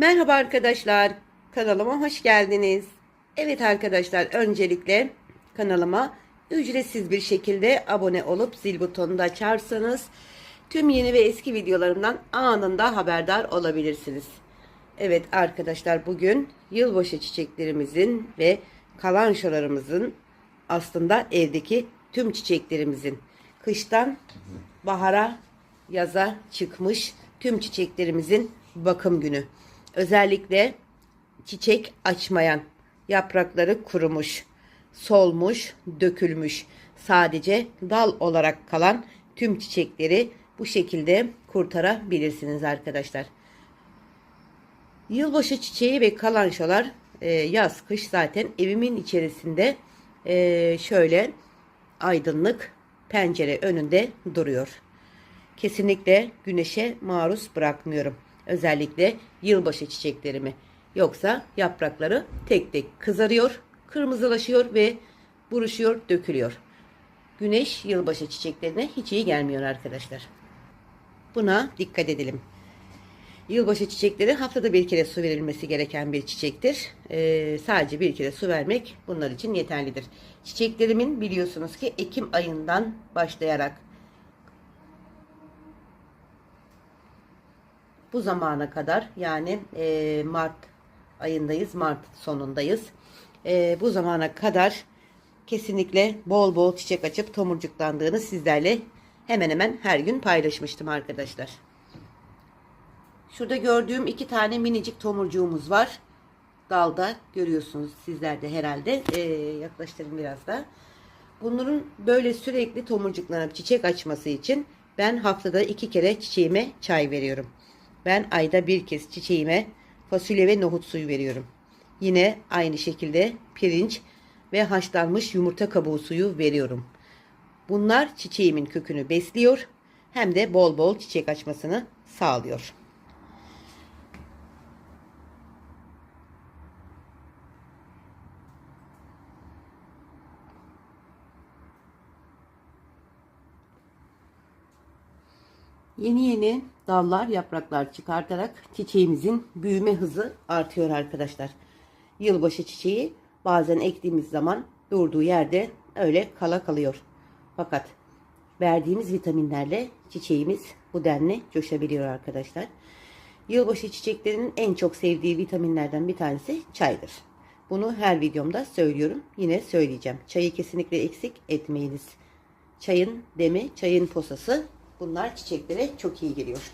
Merhaba arkadaşlar, kanalıma hoş geldiniz. Evet arkadaşlar, öncelikle kanalıma ücretsiz bir şekilde abone olup zil butonunu da açarsanız tüm yeni ve eski videolarımdan anında haberdar olabilirsiniz. Evet arkadaşlar, bugün yılbaşı çiçeklerimizin ve kalançalarımızın aslında evdeki tüm çiçeklerimizin kıştan bahara yaza çıkmış tüm çiçeklerimizin bakım günü. Özellikle çiçek açmayan, yaprakları kurumuş, solmuş, dökülmüş, sadece dal olarak kalan tüm çiçekleri bu şekilde kurtarabilirsiniz arkadaşlar. Yılbaşı çiçeği ve kalançolar e, yaz kış zaten evimin içerisinde e, şöyle aydınlık pencere önünde duruyor. Kesinlikle güneşe maruz bırakmıyorum. Özellikle yılbaşı çiçeklerimi. Yoksa yaprakları tek tek kızarıyor, kırmızılaşıyor ve buruşuyor, dökülüyor. Güneş yılbaşı çiçeklerine hiç iyi gelmiyor arkadaşlar. Buna dikkat edelim. Yılbaşı çiçekleri haftada bir kere su verilmesi gereken bir çiçektir. Ee, sadece bir kere su vermek bunlar için yeterlidir. Çiçeklerimin biliyorsunuz ki Ekim ayından başlayarak bu zamana kadar yani e, Mart ayındayız, Mart sonundayız. E, bu zamana kadar kesinlikle bol bol çiçek açıp tomurcuklandığını sizlerle hemen hemen her gün paylaşmıştım arkadaşlar. Şurada gördüğüm iki tane minicik tomurcuğumuz var. Dalda görüyorsunuz sizler de herhalde. Ee, yaklaştırın biraz da. Bunların böyle sürekli tomurcuklanıp çiçek açması için ben haftada iki kere çiçeğime çay veriyorum. Ben ayda bir kez çiçeğime fasulye ve nohut suyu veriyorum. Yine aynı şekilde pirinç ve haşlanmış yumurta kabuğu suyu veriyorum. Bunlar çiçeğimin kökünü besliyor hem de bol bol çiçek açmasını sağlıyor. Yeni yeni dallar, yapraklar çıkartarak çiçeğimizin büyüme hızı artıyor arkadaşlar. Yılbaşı çiçeği bazen ektiğimiz zaman durduğu yerde öyle kala kalıyor. Fakat verdiğimiz vitaminlerle çiçeğimiz bu denli coşabiliyor arkadaşlar. Yılbaşı çiçeklerinin en çok sevdiği vitaminlerden bir tanesi çaydır. Bunu her videomda söylüyorum. Yine söyleyeceğim. Çayı kesinlikle eksik etmeyiniz. Çayın demi, çayın posası bunlar çiçeklere çok iyi geliyor.